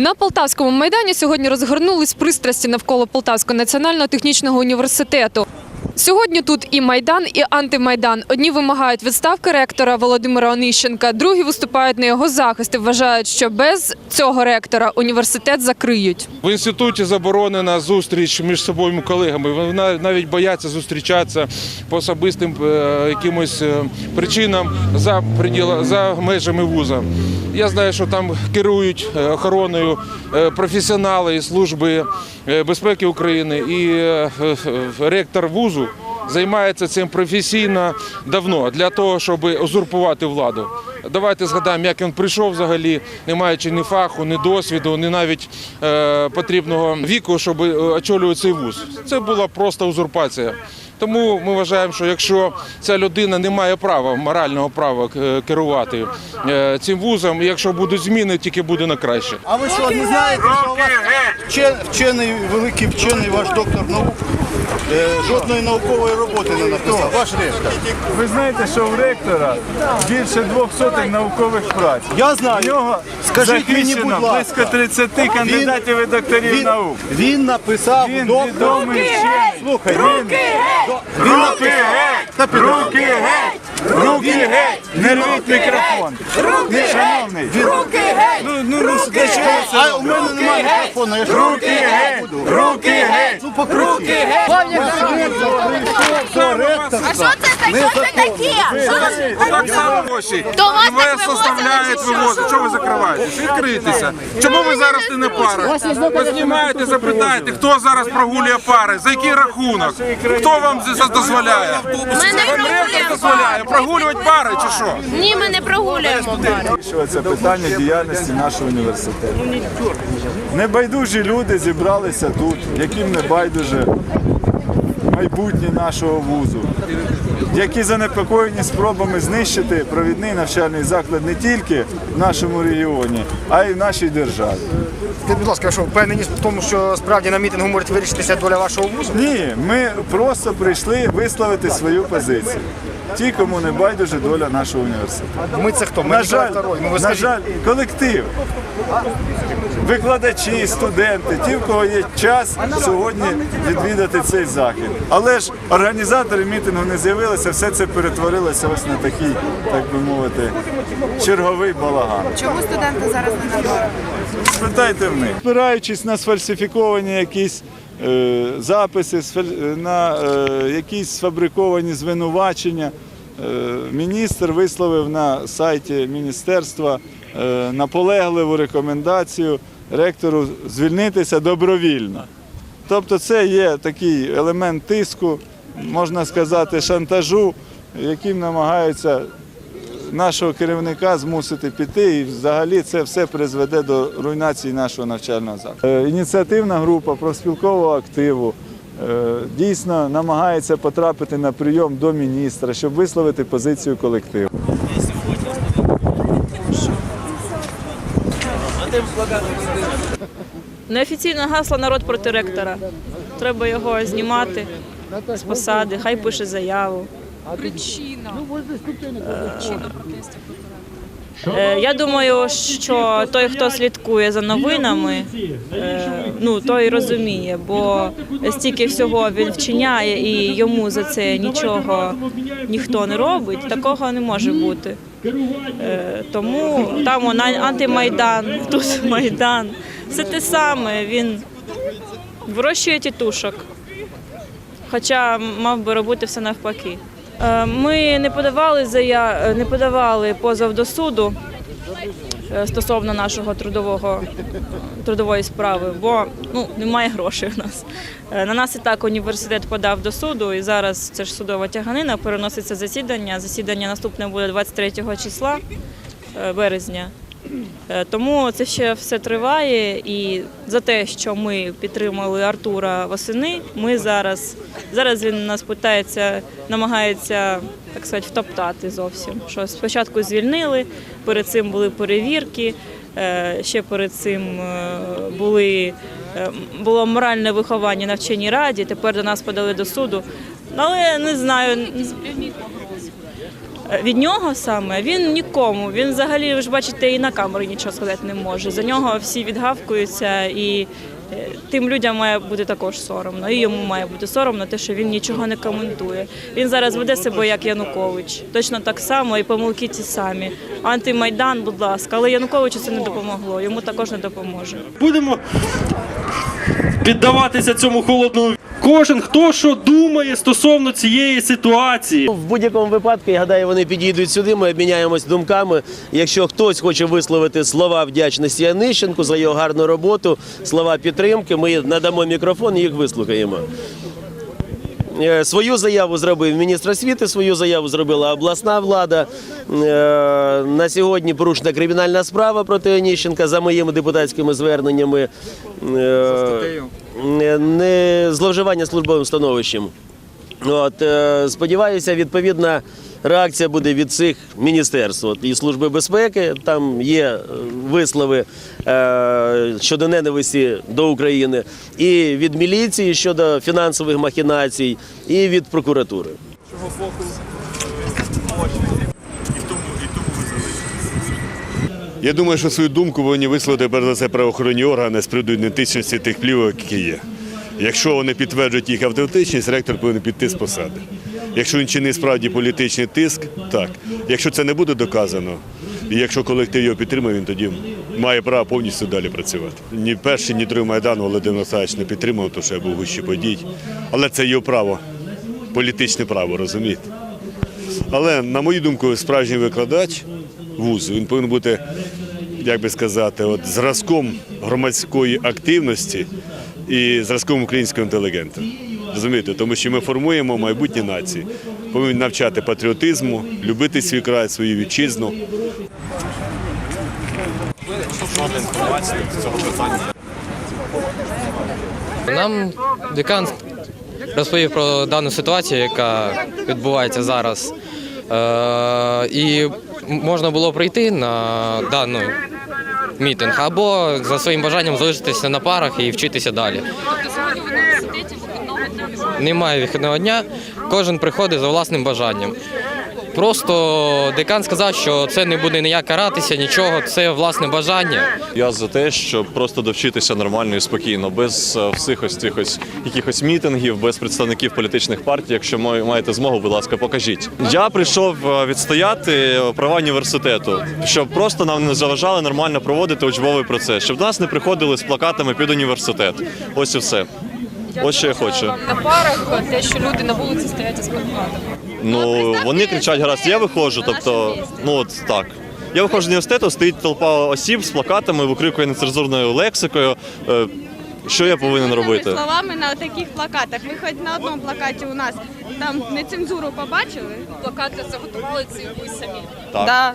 На Полтавському майдані сьогодні розгорнулись пристрасті навколо Полтавського національного технічного університету. Сьогодні тут і майдан, і антимайдан. Одні вимагають відставки ректора Володимира Онищенка, другі виступають на його захист і вважають, що без цього ректора університет закриють. В інституті заборонена зустріч між собою колегами. Вони навіть бояться зустрічатися по особистим е, якимось е, причинам за приділа за межами вуза. Я знаю, що там керують е, охороною професіонали із служби безпеки України і ректор вузу. Займається цим професійно давно для того, щоб узурпувати владу. Давайте згадаємо, як він прийшов взагалі, не маючи ні фаху, ні досвіду, ні навіть е, потрібного віку, щоб е, очолювати цей вуз. Це була просто узурпація. Тому ми вважаємо, що якщо ця людина не має права, морального права е, керувати е, цим вузом, і якщо будуть зміни, тільки буде на краще. А ви що, не знаєте, що у вас вчений, великий вчений ваш доктор наук е, жодної наукової роботи не написав? Ваш ректор. Ви знаєте, що у ректора більше двох сотень наукових праць. Я знаю. У нього Скажіть мені, будь ласка, близько 30 кандидатів і докторів Він, наук. він написав Він доктор. відомий вчений. Слухай, Він- він Руки геть! Руки геть! Руки геть! Не рвіть мікрофон! Руки Шановний! Руки геть! Ну, ну, ну, для чого це А у мене немає мікрофону, я ж Руки геть! Руки геть! Руки покрути. А що це таке? Що це таке? Що це гроші. То вас так вивозили, составляють, чи що? вивозять. Чого ви закриваєтесь? Відкрийтеся. Чому ви зараз не на парах? Ви знімаєте, запитайте, хто зараз прогулює пари, за який рахунок? Хто вам це дозволяє? Ми не прогулюємо дозволяє прогулювати пари чи що? Ні, ми не прогулюємо. Вирішується питання діяльності нашого університету. Небайдужі люди зібралися тут, яким не байдуже майбутнє нашого вузу, які занепокоєні спробами знищити провідний навчальний заклад не тільки в нашому регіоні, а й в нашій державі. Будь ласка, що впевненість в тому, що справді на мітингу може вирішитися доля вашого вузу? Ні, ми просто прийшли висловити свою позицію. Ті, кому не байдуже доля нашого університету. Ми це хто? Ми На жаль, второй. Ну ви на скажіть. жаль, колектив. Викладачі, студенти, ті, в кого є час сьогодні відвідати цей захід. Але ж організатори мітингу не з'явилися, все це перетворилося ось на такий, так би мовити, черговий балаган. Чому студенти зараз не на? Спитайте в них. Спираючись на сфальсифіковані якісь е, записи, сфаль- на е, якісь сфабриковані звинувачення, е, міністр висловив на сайті міністерства е, наполегливу рекомендацію ректору звільнитися добровільно. Тобто це є такий елемент тиску, можна сказати, шантажу, яким намагаються нашого керівника змусити піти, і взагалі це все призведе до руйнації нашого навчального закладу. Е, Ініціативна група профспілкового активу е, дійсно намагається потрапити на прийом до міністра, щоб висловити позицію колективу. Неофіційне гасло народ проти ректора. Треба його знімати з посади, хай пише заяву. Причина. Е, Я думаю, що той, хто слідкує за новинами, е, ну той розуміє, бо стільки всього він вчиняє і йому за це нічого ніхто не робить. Такого не може бути. Е, Тому там он, антимайдан, тут майдан. Все те саме. Він вирощує тітушок. Хоча мав би робити все навпаки. Е, Ми не подавали зая... не подавали позов до суду е, стосовно нашого трудового трудової справи, бо ну немає грошей у нас. Е, На нас і так університет подав до суду, і зараз це ж судова тяганина. Переноситься засідання. Засідання наступне буде 23 числа е, березня. Е, Тому це ще все триває. І за те, що ми підтримали Артура восени, ми зараз зараз він нас питається, намагається так сказати, втоптати зовсім. Що спочатку звільнили, перед цим були перевірки, е, ще перед цим е, були. Було моральне виховання на вченій раді, тепер до нас подали до суду. Але не знаю. Від нього саме він нікому. Він взагалі, ви ж бачите, і на камері нічого сказати не може. За нього всі відгавкуються, і е, тим людям має бути також соромно. І йому має бути соромно, те, що він нічого не коментує. Він зараз веде себе як Янукович. Точно так само, і помилки ті самі. Антимайдан, будь ласка, але Януковичу це не допомогло. Йому також не допоможе. Будемо піддаватися цьому холодному. Кожен хто що думає стосовно цієї ситуації. В будь-якому випадку, я гадаю, вони підійдуть сюди. Ми обміняємось думками. Якщо хтось хоче висловити слова вдячності Янищенку за його гарну роботу, слова підтримки, ми надамо мікрофон і їх вислухаємо. Е, Свою заяву зробив міністр освіти, свою заяву зробила обласна влада. Е, На сьогодні порушена кримінальна справа проти Оніщенка за моїми депутатськими зверненнями. Е, Не зловживання службовим становищем. От, сподіваюся, відповідна реакція буде від цих міністерств. От, і Служби безпеки, там є е, вислови е, щодо ненависті до України, і від міліції щодо фінансових махінацій, і від прокуратури. Я думаю, що свою думку повинні висловити перш за все правоохоронні органи з приводу ідентичності тих плівок, які є. Якщо вони підтверджують їх автентичність, ректор повинен піти з посади. Якщо він чинить справді політичний тиск, так. Якщо це не буде доказано, і якщо колектив його підтримує, він тоді має право повністю далі працювати. Ні перший, ні другий Майдан Володимир Олександрович не підтримував, тому що я був гущі подій. Але це його право, політичне право, розумієте. Але, на мою думку, справжній викладач вузу він повинен бути, як би сказати, от, зразком громадської активності і зразком українського інтелігента. Розумієте, тому що ми формуємо майбутнє нації. Повинні навчати патріотизму, любити свій край, свою вітчизну. Нам декан розповів про дану ситуацію, яка відбувається зараз. Е, і можна було прийти на даний мітинг або за своїм бажанням залишитися на парах і вчитися далі. Немає вихідного дня, кожен приходить за власним бажанням. Просто декан сказав, що це не буде ніяк каратися, нічого, це власне бажання. Я за те, щоб просто довчитися нормально і спокійно, без е, всіх ось цих ось якихось мітингів, без представників політичних партій. Якщо ма- маєте змогу, будь ласка, покажіть. Я прийшов е, відстояти права університету, щоб просто нам не заважали нормально проводити учбовий процес, щоб до нас не приходили з плакатами під університет. Ось і все. Ось що я хочу. На парах те, що люди на вулиці стоять із плакатами. Ну вони кричать гаразд. Я виходжу, тобто, ну от так. Я виходжу з університету, стоїть толпа осіб з плакатами, викрикує нецензурною лексикою. Е, Що я повинен робити? Словами на таких плакатах. Ви хоч на одному плакаті у нас там нецензуру побачили? Плакати заготували ці ви самі. Так. Да.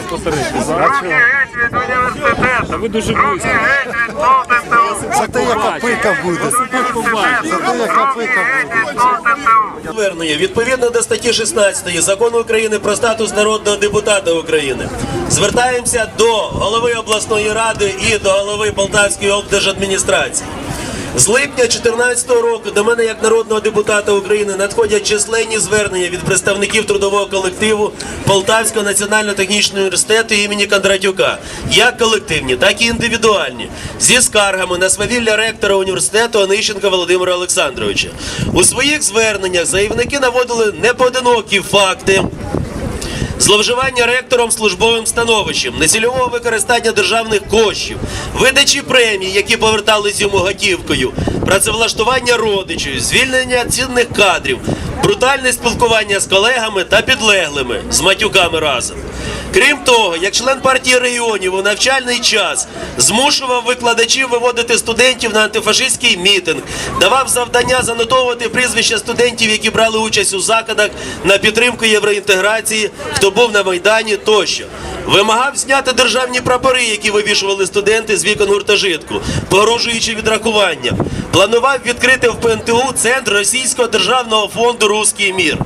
дати? Батарейки. Та ви дуже близько. Зате яка пика буде. Зате яка пика буде. Звернення відповідно до статті 16 закону України про статус народного депутата України. Звертаємося до голови обласної ради і до голови Полтавської облдержадміністрації. З липня 2014 року до мене, як народного депутата України, надходять численні звернення від представників трудового колективу Полтавського національно-технічного університету імені Кондратюка, як колективні, так і індивідуальні, зі скаргами на свавілля ректора університету Онищенка Володимира Олександровича. У своїх зверненнях заявники наводили непоодинокі факти. Зловживання ректором службовим становищем, нецільового використання державних коштів, видачі премій, які повертались йому готівкою, працевлаштування родичів, звільнення цінних кадрів, брутальне спілкування з колегами та підлеглими з матюками разом. Крім того, як член партії регіонів у навчальний час змушував викладачів виводити студентів на антифашистський мітинг, давав завдання занотовувати прізвища студентів, які брали участь у заходах на підтримку євроінтеграції, хто був на майдані тощо. Вимагав зняти державні прапори, які вивішували студенти з вікон гуртожитку, погрожуючи відрахуванням. Планував відкрити в ПНТУ центр Російського державного фонду Руський мір.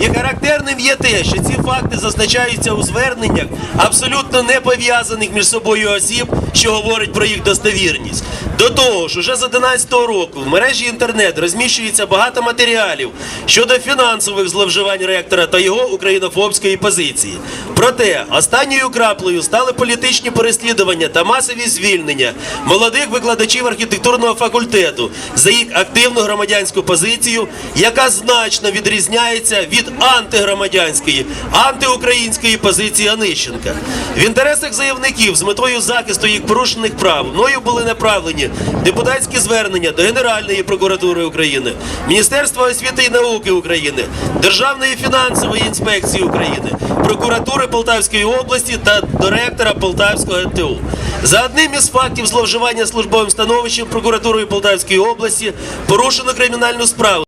І характерним є те, що ці факти зазначаються у зверненнях абсолютно не пов'язаних між собою осіб, що говорить про їх достовірність. До того ж, уже з 11 року в мережі інтернет розміщується багато матеріалів щодо фінансових зловживань ректора та його українофобської позиції. Проте останньою краплею стали політичні переслідування та масові звільнення молодих викладачів архітектурного факультету за їх активну громадянську позицію, яка значно відрізняється від антигромадянської, антиукраїнської позиції Онищенка. В інтересах заявників з метою захисту їх порушених прав мною були направлені депутатські звернення до Генеральної прокуратури України, Міністерства освіти і науки України, Державної фінансової інспекції України, прокуратури Полтавської області та директора Полтавського НТУ. За одним із фактів зловживання службовим становищем прокуратурою Полтавської області порушено кримінальну справу.